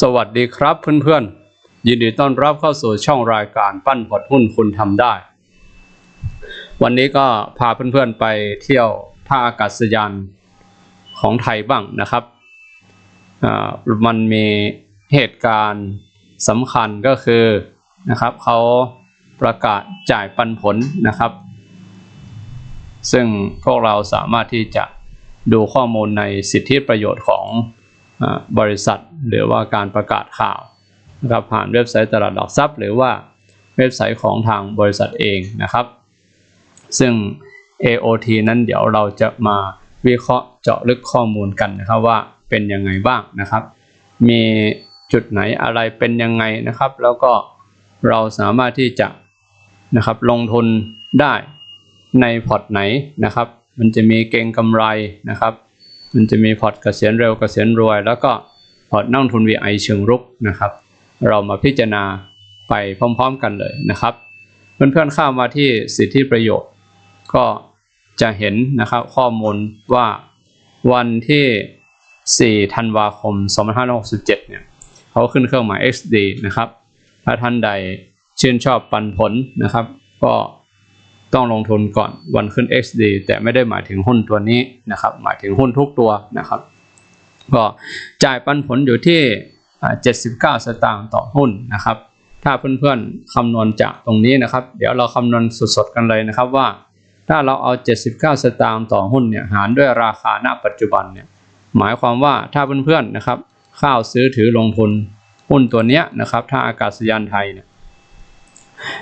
สวัสดีครับเพื่อนๆ ยินดีต้อนรับเข้าสู่ช่องรายการปั้นพอร์ตหุ้นคุณทำได้ วันนี้ก็พาเพื่อนๆไปเที่ยวท่าอากาศยานของไทยบ้างนะครับมันมีเหตุการณ์สำคัญก็คือนะครับเขาประกาศจ่ายปันผลนะครับ ซึ่งพวกเราสามารถที่จะดูข้อมูลในสิทธิประโยชน์ของ บริษัท หรือว่าการประกาศข่าวนะครับผ่านเว็บไซต์ตลาดหลักทรัพย์ หรือว่าเว็บไซต์ของทางบริษัทเองนะครับ ซึ่ง AOT นั้นเดี๋ยวเราจะมาวิเคราะห์เจาะลึกข้อมูลกันนะครับว่าเป็นยังไงบ้างนะครับ มีจุดไหนอะไรเป็นยังไงนะครับ แล้วก็เราสามารถที่จะนะครับลงทุนได้ในพอร์ตไหนนะครับ มันจะมีเก่งกำไรนะครับ มันจะมีพอร์ตเกษียณเร็วเกษียณรวย แล้วก็พอร์ตนั่งทุน VI เชิงรุกนะครับ เรามาพิจารณาไปพร้อมๆกันเลยนะครับ เพื่อนๆเข้ามาที่สิทธิประโยชน์ ก็จะเห็นนะครับข้อมูลว่าวันที่ 4 ธันวาคม 2567 เนี่ยเขาขึ้นเครื่องหมาย XD นะครับ ถ้าท่านใดชื่นชอบปันผลนะครับ ก็ ต้องลงทุนก่อนวันขึ้น XD แต่ไม่ได้หมายถึงหุ้นตัวนี้นะครับ หมายถึงหุ้นทุกตัวนะครับ ก็จ่ายปันผลอยู่ที่ 79 สตางค์ต่อหุ้นนะครับ ถ้าเพื่อนๆคำนวณจากตรงนี้นะครับ เดี๋ยวเราคำนวณสดๆกันเลยนะครับว่า ถ้าเราเอา 79 สตางค์ต่อหุ้นเนี่ยหารด้วยราคาณปัจจุบันเนี่ยหมายความว่าถ้าเพื่อนๆนะครับ ข้าวซื้อถือลงทุนหุ้นตัวเนี้ยนะครับ ถ้าอากาศยานไทยเนี่ย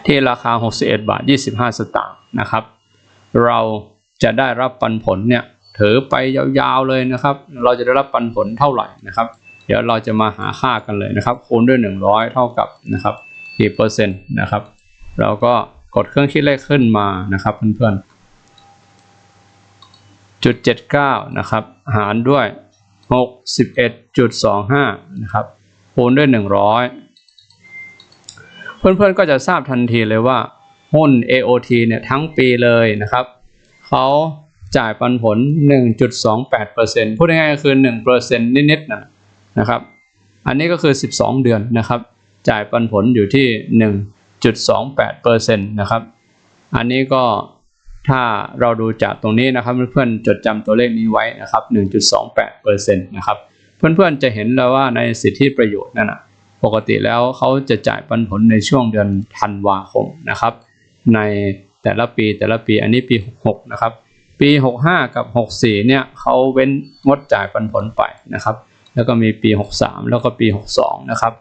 ที่ราคา 61 บาท 25 สตางค์นะครับ เราจะได้รับปันผลเนี่ยถือไปยาวๆเลยนะครับ เราจะได้รับปันผลเท่าไหร่นะครับ เดี๋ยวเราจะมาหาค่ากันเลยนะครับ คูณด้วย 100 เท่ากับนะครับกี่เปอร์เซ็นต์นะครับเราก็กดเครื่องคิดเลขขึ้นมานะครับเพื่อนๆจุด79นะครับ หารด้วย61.25นะครับคูณด้วย100 เพื่อนๆก็จะทราบทันทีเลยว่าหุ้น AOT เนี่ยทั้งปีเลยนะครับเขาจ่ายปันผล 1.28%พูดง่ายๆก็คือ 1%นิดๆนะนะครับ อันนี้ก็คือ 12 เดือนนะครับ จ่ายปันผลอยู่ที่ 1.28%นะครับ อันนี้ก็ถ้าเราดูจากตรงนี้นะครับ เพื่อนๆจดจำตัวเลขนี้ไว้นะครับ 1.28%นะครับ เพื่อนๆจะเห็นแล้วว่าในสิทธิประโยชน์นั่นนะ ปกติแล้วเขาจะจ่ายปันผลในช่วงเดือนธันวาคมนะครับ ในแต่ละปีแต่ละปีอันนี้ปี 66 นะครับ ปี 65 กับ 64 เนี่ยเขาเว้นงดจ่ายปันผลไปนะครับ แล้วก็มีปี 63 แล้วก็ปี 62 นะครับ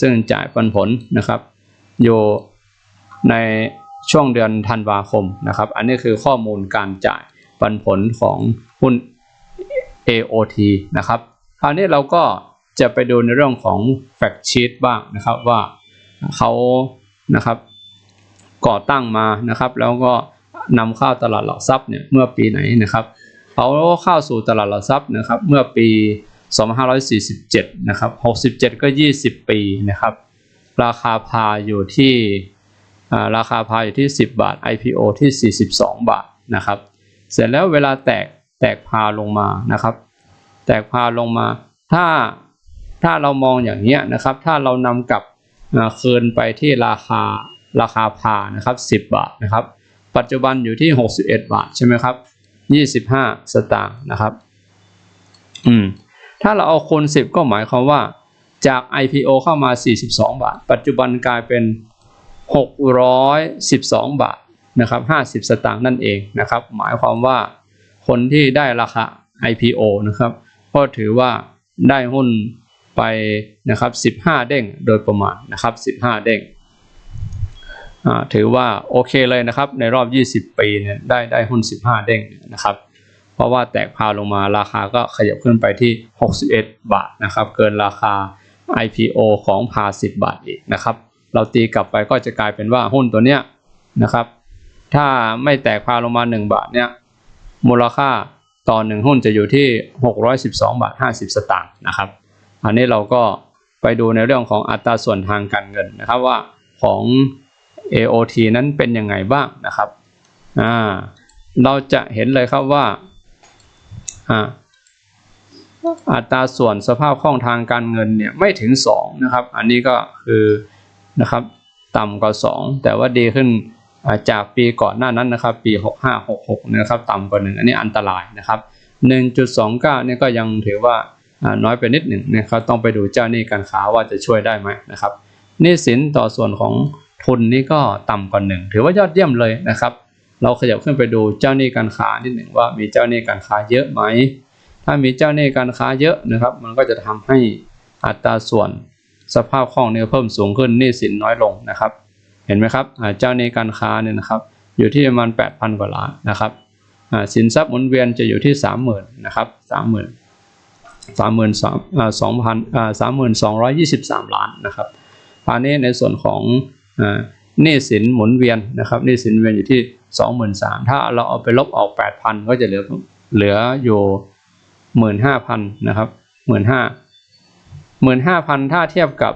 ซึ่งจ่ายปันผลนะครับอยู่ในช่วงเดือนธันวาคมนะครับ อันนี้คือข้อมูลการจ่ายปันผลของหุ้น AOT นะครับ คราวนี้เราก็ จะไปดูในเรื่องของ fact sheet บ้างนะครับว่าเขานะครับก่อตั้งมานะครับ แล้วก็นำเข้าตลาดหลักทรัพย์เนี่ยเมื่อปีไหนนะครับเขาเข้าสู่ตลาดหลักทรัพย์นะครับ เมื่อปี 2547 นะครับ 67 ก็ 20 ปีนะครับ ราคาพาอยู่ที่ราคาพาอยู่ที่ 10 บาท IPO ที่ 42 บาทนะครับ เสร็จแล้วเวลาแตกแตกพาลงมานะครับ แตกพาลงมาถ้า ถ้าเรามองอย่างนี้นะครับ ถ้าเรานำกลับคืนไปที่ราคาราคาพานะครับ 10 บาทนะครับ ปัจจุบันอยู่ที่ 61 บาทใช่ไหมครับ 25 สตางค์นะครับ อืม ถ้าเราเอาคูณ10 ก็หมายความว่าจาก IPO เข้ามา 42 บาท ปัจจุบันกลายเป็น 612 บาทนะครับ 50 สตางค์นั่นเองนะครับ หมายความว่าคนที่ได้ราคา IPO นะครับ ก็ถือว่าได้หุ้น ไปนะครับ15 เด้งโดยประมาณนะครับ15 เด้งถือว่าโอเคเลยนะครับในรอบ 20 ปีเนี่ยได้ได้หุ้น 15 เด้งนะครับเพราะว่าแตกพาลงมาราคาก็ขยับขึ้นไปที่ 61 บาทนะครับเกินราคา IPO ของพา 10 บาทอีกนะครับเราตีกลับไปก็จะกลายเป็นว่าหุ้นตัวเนี้ยนะครับถ้าไม่แตกพาลงมา 1 บาทเนี่ยมูลค่าต่อหนึ่งหุ้นจะอยู่ที่ 612 บาท 50 สตางค์นะครับ อันนี้เราก็ไปดูในเรื่องของอัตราส่วนทางการเงินนะครับว่าของ AOT นั้นเป็นยังไงบ้างนะครับอ่าเราจะเห็นเลยครับว่าอ่าอัตราส่วนสภาพคล่องทางการเงินเนี่ยไม่ถึง2นะครับ อันนี้ก็คือนะครับต่ำกว่า 2 แต่ว่าดีขึ้นาจากปีก่อนหน้านั้นนะครับ ปี 65 66 นะครับต่ำกว่า 1 อันนี้อันตรายนะครับ 1.29เนี่ยก็ยังถือว่า น้อยไปนิดหนึ่งนะครับต้องไปดูเจ้าหนี้การค้าว่าจะช่วยได้ไหมนะครับหนี้สินต่อส่วนของทุนนี่ก็ต่ำกว่าหนึ่งถือว่ายอดเยี่ยมเลยนะครับ เราขยับขึ้นไปดูเจ้าหนี้การค้านิดหนึ่งว่ามีเจ้าหนี้การค้าเยอะไหมถ้ามีเจ้าหนี้การค้าเยอะนะครับ มันก็จะทำให้อัตราส่วนสภาพคล่องเนี่ยเพิ่มสูงขึ้นหนี้สินน้อยลงนะครับ เห็นไหมครับเจ้าหนี้การค้าเนี่ยนะครับ อยู่ที่ประมาณ8,000 กว่าล้านนะครับสินทรัพย์หมุนเวียนจะอยู่ที่ 30,000นะครับ30,000 30,000สองพันอ่า32,23ล้านนะครับอันนี้ในส่วนของหนี้สินหมุนเวียนนะครับหนี้สินเวียนอยู่ที่23,000ถ้าเราเอาไปลบออก8,000ก็จะเหลือเหลืออยู่หมื่นห้าพันนะครับหมื่นห้าหมื่นห้าพันถ้าเทียบกับ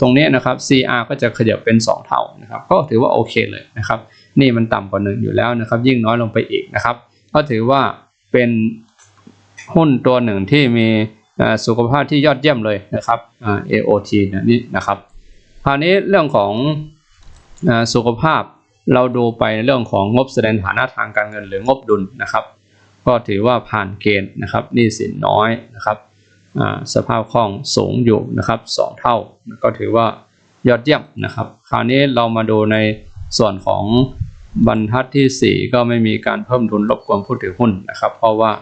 ตรงนี้นะครับ CR ก็จะขยับเป็น 2 เท่านะครับ ก็ถือว่าโอเคเลยนะครับ นี่มันต่ำกว่าหนึ่งอยู่แล้วนะครับ ยิ่งน้อยลงไปอีกนะครับ ก็ถือว่าเป็น หุ้นตัวหนึ่งที่มีสุขภาพที่ยอดเยี่ยมเลยนะครับ AOT นี่นะครับคราวนี้เรื่องของสุขภาพเราดูไปในเรื่องของงบแสดงฐานะทางการเงินหรืองบดุลนะครับ ก็ถือว่าผ่านเกณฑ์นะครับหนี้สินน้อยนะครับสภาพคล่องสูงอยู่นะครับสองเท่าก็ถือว่ายอดเยี่ยมนะครับ คราวนี้เรามาดูในส่วนของบรรทัดที่ 4 ก็ไม่มีการเพิ่มทุนรบกวนผู้ถือหุ้นนะครับ เพราะว่า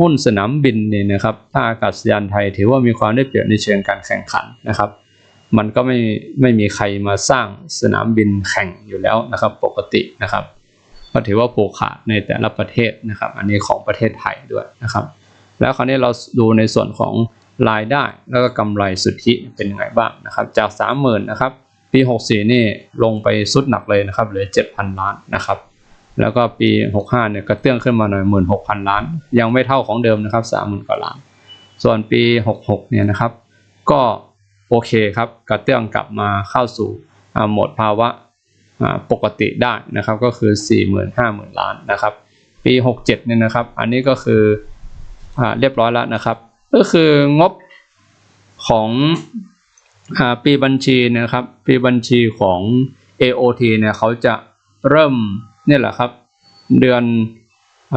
หุ้นสนามบินเนี่ยนะครับท่าอากาศยานไทยถือว่ามีความได้เปรียบในเชิงการแข่งขันนะครับ มันก็ไม่ไม่มีใครมาสร้างสนามบินแข่งอยู่แล้วนะครับ ปกตินะครับก็ถือว่าผูกขาดในแต่ละประเทศนะครับ อันนี้ของประเทศไทยด้วยนะครับ แล้วคราวนี้เราดูในส่วนของรายได้แล้วก็กำไรสุทธิเป็นยังไงบ้างนะครับ จาก 30,000นะครับปี 64 นี่ลงไปสุดหนักเลยนะครับเหลือ 7,000 ล้านนะครับ แล้วก็ปี 65 เนี่ยกระเตื้องขึ้นมาหน่อย 16,000 ล้าน ยังไม่เท่าของเดิมนะครับ 30,000 กว่าล้าน ส่วนปี 66 เนี่ยนะครับ ก็โอเคครับ กระเตื้องกลับมาเข้าสู่โหมดภาวะปกติได้นะครับ ก็คือ 40,000 50,000 ล้านนะครับ ปี 67 เนี่ยนะครับ อันนี้ก็คืออเรียบร้อยแล้วนะครับ ก็คืองบของอปีบัญชีนะครับ ปีบัญชีของ AOT เนี่ยเขาจะเริ่ม เนี่ยแหละครับ เดือนอ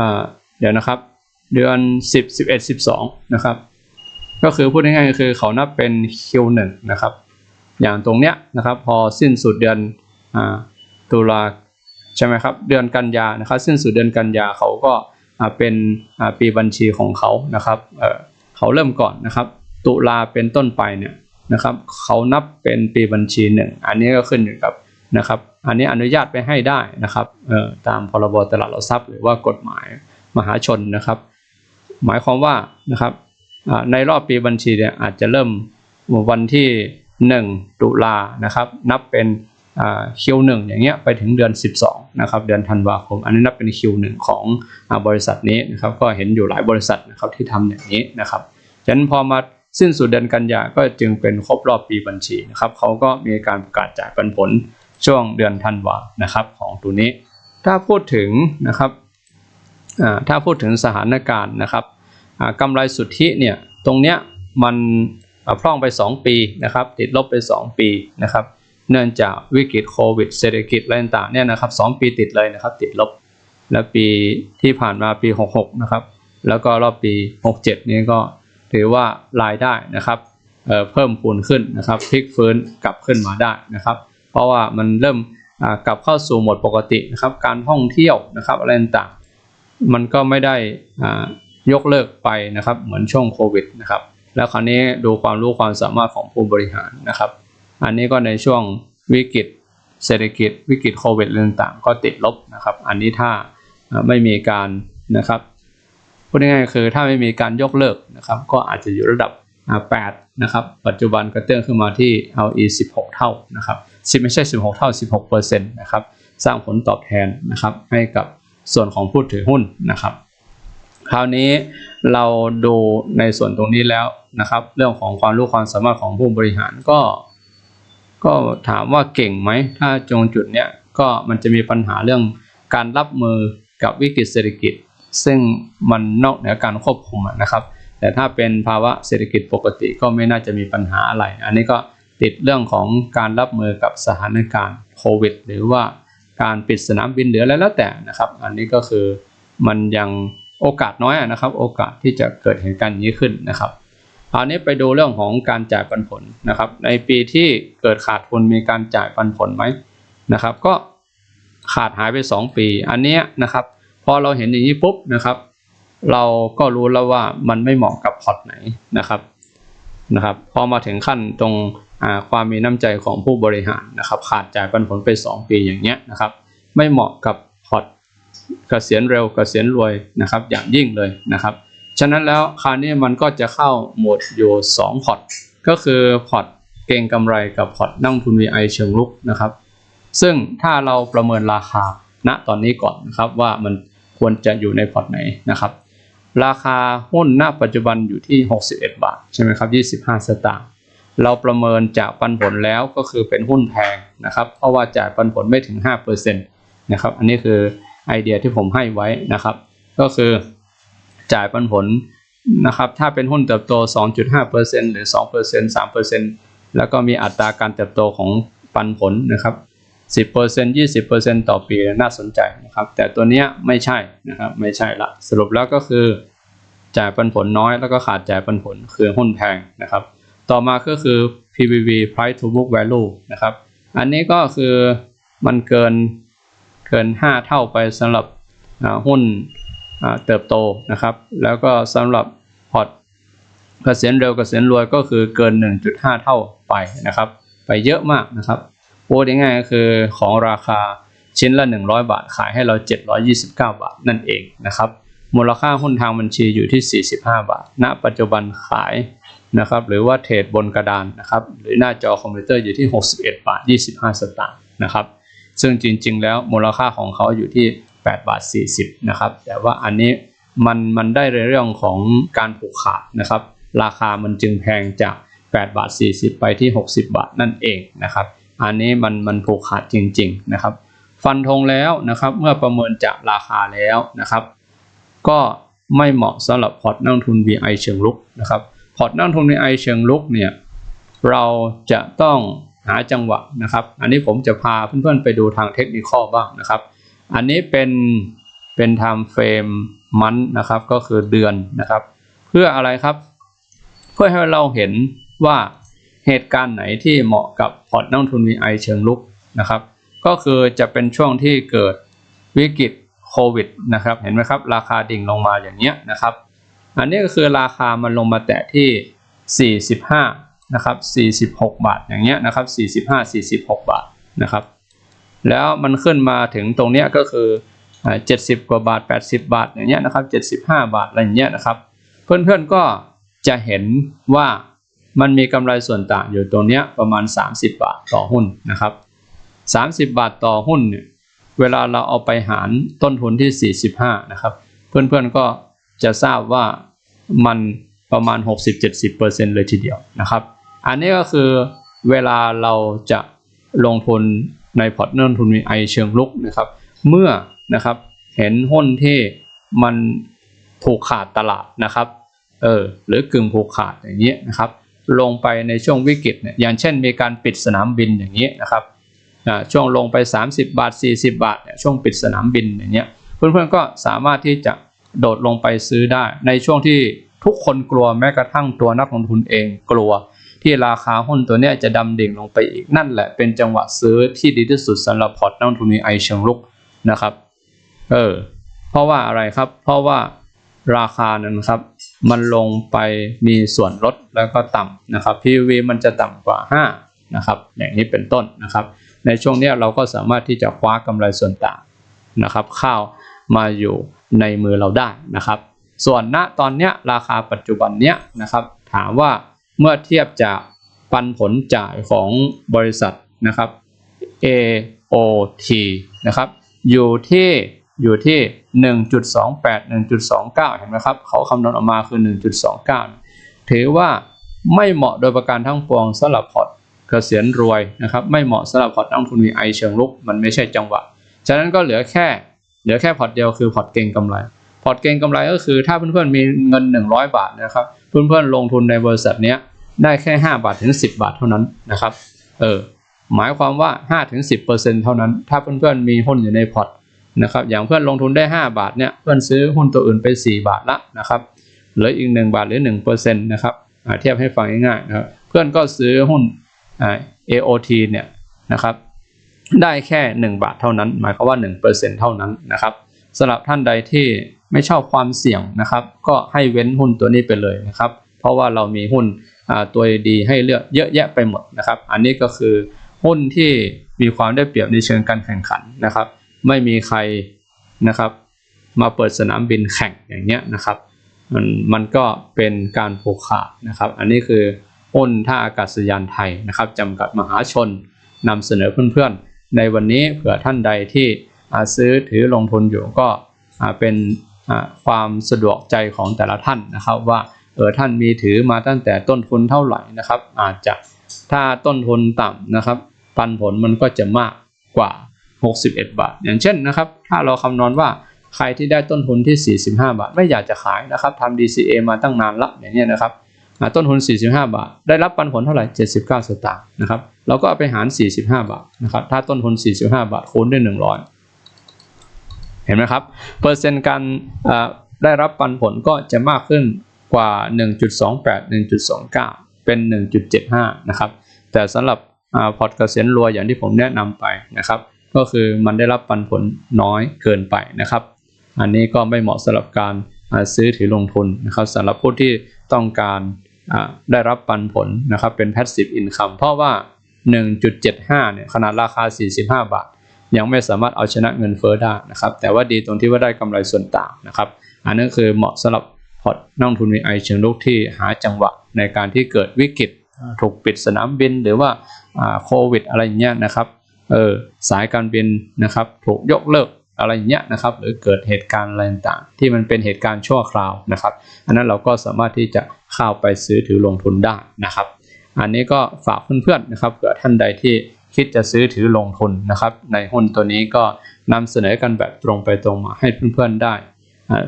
เดี๋ยวนะครับ เดือน 10 11 12 นะครับ ก็คือพูดง่ายๆก็คือเขานับเป็น Q1 นะครับ อย่างตรงเนี้ยนะครับ พอสิ้นสุดเดือนอตุลาใช่ไหมครับ เดือนกันยานะครับ สิ้นสุดเดือนกันยาเขาก็เป็นปีบัญชีของเขานะครับเเขาเริ่มก่อนนะครับ ตุลาเป็นต้นไปเนี่ยนะครับ เขานับเป็นปีบัญชีหนึ่ง อันนี้ก็ขึ้นอยู่กับนะครับ อันนี้อนุญาตไปให้ได้นะครับตามพรบตลาดหลักทรัพย์หรือว่ากฎหมายมหาชนนะครับ หมายความว่านะครับในรอบปีบัญชีเนี่ยอาจจะเริ่มวันที่ 1 ตุลานะครับ นับเป็นอ่า Q1 อย่างเงี้ยไปถึงเดือน 12นะครับเดือนธันวาคม อันนี้นับเป็น Q1 ของอ่าบริษัทนี้นะครับก็เห็นอยู่หลายบริษัทนะครับที่ทำอย่างนี้นะครับฉะนั้นพอมาสิ้นสุดเดือนกันยาก็จึงเป็นครบรอบปีบัญชีนะครับเขาก็มีการประกาศจ่ายปันผล ช่วงเดือนธันวานะครับของตัวนี้ ถ้าพูดถึงนะครับถ้าพูดถึงสถานการณ์นะครับกำไรสุทธิเนี่ยตรงเนี้ยมันพร่องไป 2 ปีนะครับติดลบไป 2 ปีนะครับเนื่องจากวิกฤตโควิดเศรษฐกิจอะไรต่างเนี่ยนะครับสองปีติดเลยนะครับติดลบ และปีที่ผ่านมาปี 66นะครับแล้วก็รอบปี 67 นี้ก็ถือว่ารายได้นะครับเเพิ่มพูนขึ้นนะครับพลิกฟื้นกลับขึ้นมาได้นะครับ เพราะว่ามันเริ่มกลับเข้าสู่โหมดปกตินะครับ การท่องเที่ยวนะครับอะไรต่างๆมันก็ไม่ได้ยกเลิกไปนะครับ เหมือนช่วงโควิดนะครับ แล้วคราวนี้ดูความรู้ความสามารถของผู้บริหารนะครับ อันนี้ก็ในช่วงวิกฤตเศรษฐกิจวิกฤตโควิดอะไรต่างๆ ก็ติดลบนะครับ อันนี้ถ้าไม่มีการนะครับพูดง่ายๆคือถ้าไม่มีการยกเลิกนะครับ ก็อาจจะอยู่ระดับ 8 นะครับ ปัจจุบันกระเตื้องขึ้นมาที่ LE 16 เท่านะครับ 10 ไม่ใช่ 16 เท่า 16เปอร์เซ็นต์นะครับ สร้างผลตอบแทนนะครับให้กับส่วนของผู้ถือหุ้นนะครับ คราวนี้เราดูในส่วนตรงนี้แล้วนะครับ เรื่องของความรู้ความสามารถของผู้บริหารก็ ก็ถามว่าเก่งไหม ถ้าจงจุดเนี้ยก็มันจะมีปัญหาเรื่องการรับมือกับวิกฤตเศรษฐกิจ ซึ่งมันนอกเหนือการควบคุมนะครับ แต่ถ้าเป็นภาวะเศรษฐกิจปกติก็ไม่น่าจะมีปัญหาอะไร อันนี้ก็ ติดเรื่องของการรับมือกับสถานการณ์โควิด หรือว่าการปิดสนามบินหรืออะไรแล้วแต่นะครับ อันนี้ก็คือมันยังโอกาสน้อยนะครับ โอกาสที่จะเกิดเหตุการณ์อย่างนี้ขึ้นนะครับคราวนี้ไปดูเรื่องของการจ่ายปันผลนะครับ ในปีที่เกิดขาดทุนมีการจ่ายปันผลไหมนะครับ ก็ขาดหายไป 2 ปี อันนี้นะครับ พอเราเห็นอย่างนี้ปุ๊บนะครับ เราก็รู้แล้วว่ามันไม่เหมาะกับพอร์ตไหนนะครับนะครับ พอมาถึงขั้นตรง ความมีน้ำใจของผู้บริหารนะครับขาดจ่ายปันผลไป 2 ปีอย่างเงี้ยนะครับไม่เหมาะกับพอร์ตเกษียณเร็วเกษียณรวยนะครับอย่างยิ่งเลยนะครับฉะนั้นแล้วคราวนี้มันก็จะเข้าหมวดอยู่2พอร์ตก็คือพอร์ตเก่งกำไรกับพอร์ตนั่งทุน VI เชิงลุกนะครับซึ่งถ้าเราประเมินราคาณตอนนี้ก่อนนะครับว่ามันควรจะอยู่ในพอร์ตไหนนะครับราคาหุ้นณปัจจุบันอยู่ที่ 61 บาทใช่ไหมครับ25 สตางค์ เราประเมินจากปันผลแล้วก็คือเป็นหุ้นแพงนะครับ เพราะว่าจ่ายปันผลไม่ถึง5%นะครับ อันนี้คือไอเดียที่ผมให้ไว้นะครับ ก็คือจ่ายปันผลนะครับ ถ้าเป็นหุ้นเติบโต 2.5%หรือ 2% 3%แล้วก็มีอัตราการเติบโตของปันผลนะครับ 10% 20%ต่อปีน่าสนใจนะครับ แต่ตัวเนี้ยไม่ใช่นะครับ ไม่ใช่ละ สรุปแล้วก็คือจ่ายปันผลน้อยแล้วก็ขาดจ่ายปันผลคือหุ้นแพงนะครับ ต่อมาก็คือ PBV Price to Book Value นะครับ อันนี้ก็คือมันเกินเกิน 5 เท่าไปสำหรับหุ้นเติบโตนะครับ แล้วก็สำหรับพอร์ตเกษียณเร็วเกษียณรวยก็คือเกิน 1.5 เท่าไปนะครับ ไปเยอะมากนะครับพูดง่ายๆก็คือของราคาชิ้นละ 100 บาทขายให้เรา 729 บาทนั่นเองนะครับ มูลค่าหุ้นทางบัญชีอยู่ที่ 45 บาท ณ ปัจจุบันขาย นะครับหรือว่าเทรดบนกระดานนะครับหรือหน้าจอคอมพิวเตอร์อยู่ที่ 61 บาท 25 สตางค์นะครับซึ่งจริงๆ แล้วมูลค่าของเขาอยู่ที่ 8 บาท 40 นะครับ แต่ว่าอันนี้มันมันได้ในเรื่องของการผูกขาดนะครับ ราคามันจึงแพงจาก 8 บาท 40 ไปที่ 60 บาทนั่นเองนะครับ อันนี้มันมันผูกขาดจริง ๆ นะครับ ฟันธงแล้วนะครับเมื่อประเมินจากราคาแล้วนะครับ ก็ไม่เหมาะสำหรับพอร์ตนักทุน VI เชิงลุกนะครับ พอร์ตนักทุน VI เชิงลุกเนี่ยเราจะต้องหาจังหวะนะครับ อันนี้ผมจะพาเพื่อนๆไปดูทางเทคนิคบ้างนะครับ อันนี้เป็นเป็น time frame มันนะครับก็คือเดือนนะครับ เพื่ออะไรครับ เพื่อให้เราเห็นว่าเหตุการณ์ไหนที่เหมาะกับพอร์ตนักทุน VI เชิงลุกนะครับ ก็คือจะเป็นช่วงที่เกิดวิกฤตโควิดนะครับ เห็นไหมครับ ราคาดิ่งลงมาอย่างเงี้ยนะครับ อันนี้ก็คือราคามันลงมาแตะที่ 45 นะครับ 46 บาทอย่างเงี้ยนะครับ 45 46 บาทนะครับ แล้วมันขึ้นมาถึงตรงเนี้ยก็คือ 70 กว่าบาท 80 บาทอย่างเงี้ยนะครับ 75 บาทอะไรอย่างเงี้ยนะครับ เพื่อนๆก็จะเห็นว่ามันมีกำไรส่วนต่างอยู่ตรงเนี้ยประมาณ 30 บาทต่อหุ้นนะครับ 30 บาทต่อหุ้นเนี่ยเวลาเราเอาไปหารต้นทุนที่ 45 นะครับ เพื่อนๆก็ จะทราบว่ามันประมาณ 60-70%เลยทีเดียวนะครับ อันนี้ก็คือเวลาเราจะลงทุนในพอร์ตนักทุนมีไอเชิงลุกนะครับ เมื่อนะครับเห็นหุ้นที่มันผูกขาดตลาดนะครับเออหรือกึ่งผูกขาดอย่างนี้ยนะครับลงไปในช่วงวิกฤตเนี่ยอย่างเช่นมีการปิดสนามบินอย่างนี้ยนะครับช่วงลงไป 30 บาท 40 บาทเนี่ยช่วงปิดสนามบินอย่างเงี้ยเพื่อนๆก็สามารถที่จะ โดดลงไปซื้อได้ ในช่วงที่ทุกคนกลัวแม้กระทั่งตัวนักลงทุนเองกลัว ที่ราคาหุ้นตัวนี้จะดำดิ่งลงไปอีกนั่นแหละเป็นจังหวะซื้อที่ดีที่สุดสำหรับพอร์ตนักลงทุนไอเชิงลุกนะครับเออเพราะว่าอะไรครับ เพราะว่าราคานั้นครับ มันลงไปมีส่วนลดแล้วก็ต่ำนะครับ PV มันจะต่ำกว่า 5 นะครับ อย่างนี้เป็นต้นนะครับ ในช่วงนี้เราก็สามารถที่จะคว้ากำไรส่วนต่างนะครับเข้า มาอยู่ในมือเราได้นะครับ ส่วนณตอนเนี้ยราคาปัจจุบันเนี้ยนะครับ ถามว่าเมื่อเทียบจากปันผลจ่ายของบริษัทนะครับ AOT นะครับ อยู่ที่อยู่ที่ 1.28 1.29 เห็นไหมครับ เขาคำนวณออกมาคือ 1.29 ถือว่าไม่เหมาะโดยประการทั้งปวงสำหรับพอร์ตเกษียณรวยนะครับ ไม่เหมาะสำหรับพอร์ตนักทุน VI เชิงลุก มันไม่ใช่จังหวะ ฉะนั้นก็เหลือแค่ เหลือแค่พอร์ตเดียวคือพอร์ตเก่งกำไร พอร์ตเก็งกำไรก็คือถ้าเพื่อนๆมีเงิน 100 บาทนะครับ เพื่อนๆลงทุนในบริษัทเนี้ยได้แค่ 5 บาทถึง 10 บาทเท่านั้นนะครับ เออ หมายความว่า5ถึง10%เท่านั้น ถ้าเพื่อนๆมีหุ้นอยู่ในพอร์ตนะครับ อย่างเพื่อนลงทุนได้ 5 บาทเนี่ยเพื่อนซื้อหุ้นตัวอื่นไป 4 บาทละนะครับเหลืออีก 1 บาทหรือ1%นะครับเทียบให้ฟังง่ายๆนะครับเพื่อนก็ซื้อหุ้น AOT เนี่ยนะครับ ได้แค่ 1 บาทเท่านั้น หมายความว่า 1%เท่านั้นนะครับสำหรับท่านใดที่ไม่ชอบความเสี่ยงนะครับ ก็ให้เว้นหุ้นตัวนี้ไปเลยนะครับ เพราะว่าเรามีหุ้นตัวดีให้เลือกเยอะแยะไปหมดนะครับ อันนี้ก็คือหุ้นที่มีความได้เปรียบในเชิงการแข่งขันนะครับ ไม่มีใครนะครับมาเปิดสนามบินแข่งอย่างเงี้ยนะครับ มันมันก็เป็นการผูกขาดนะครับ อันนี้คือหุ้นท่าอากาศยานไทยนะครับจำกัดมหาชนนำเสนอเพื่อนๆ ในวันนี้เผื่อท่านใดที่ซื้อถือลงทุนอยู่ก็เป็นความสะดวกใจของแต่ละท่านนะครับว่าเออท่านมีถือมาตั้งแต่ต้นทุนเท่าไหร่นะครับ อาจจะถ้าต้นทุนต่ำนะครับ ปันผลมันก็จะมากกว่า 61 บาท อย่างเช่นนะครับ ถ้าเราคำนวณว่าใครที่ได้ต้นทุนที่ 45 บาท ไม่อยากจะขายนะครับทำ DCA มาตั้งนานละอย่างนี้นะครับ ต้นทุน 45 บาท ได้รับปันผลเท่าไหร่ 79 สตางค์นะครับเราก็เอาไปหาร 45 บาทนะครับถ้าต้นทุน 45 บาทคูณด้วย 100 เห็นไหมครับ เปอร์เซ็นต์การได้รับปันผลก็จะมากขึ้นกว่า 1.28 1.29 เป็น 1.75 นะครับ แต่สำหรับอพอร์ตเกษียณรวยอย่างที่ผมแนะนำไปนะครับ ก็คือมันได้รับปันผลน้อยเกินไปนะครับ อันนี้ก็ไม่เหมาะสำหรับการซื้อถือลงทุนนะครับสำหรับผู้ที่ต้องการ ได้รับปันผลนะครับเป็น passive income เพราะว่า 1.75 เนี่ยขนาดราคา 45 บาท ยังไม่สามารถเอาชนะเงินเฟ้อได้นะครับ แต่ว่าดีตรงที่ว่าได้กำไรส่วนต่างนะครับ อันนั้นคือเหมาะสำหรับพอร์ตนักลงทุน VI เชิงลุกที่หาจังหวะในการที่เกิดวิกฤตอ่าถูกปิดสนามบินหรือว่าอ่าโควิดอะไรอย่างเงี้ยนะครับเออสายการบินนะครับถูกยกเลิก อะไรเงี้ยนะครับ หรือเกิดเหตุการณ์อะไรต่างๆที่มันเป็นเหตุการณ์ชั่วคราวนะครับ อันนั้นเราก็สามารถที่จะเข้าไปซื้อถือลงทุนได้นะครับ อันนี้ก็ฝากเพื่อนๆนะครับเผื่อท่านใดที่คิดจะซื้อถือลงทุนนะครับ ในหุ้นตัวนี้ก็นำเสนอกันแบบตรงไปตรงมาให้เพื่อนๆได้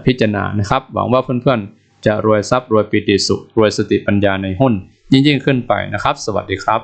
พิจารณานะครับ หวังว่าเพื่อนๆจะรวยทรัพย์รวยปีติสุขรวยสติปัญญาในหุ้นยิ่งๆขึ้นไปนะครับ สวัสดีครับ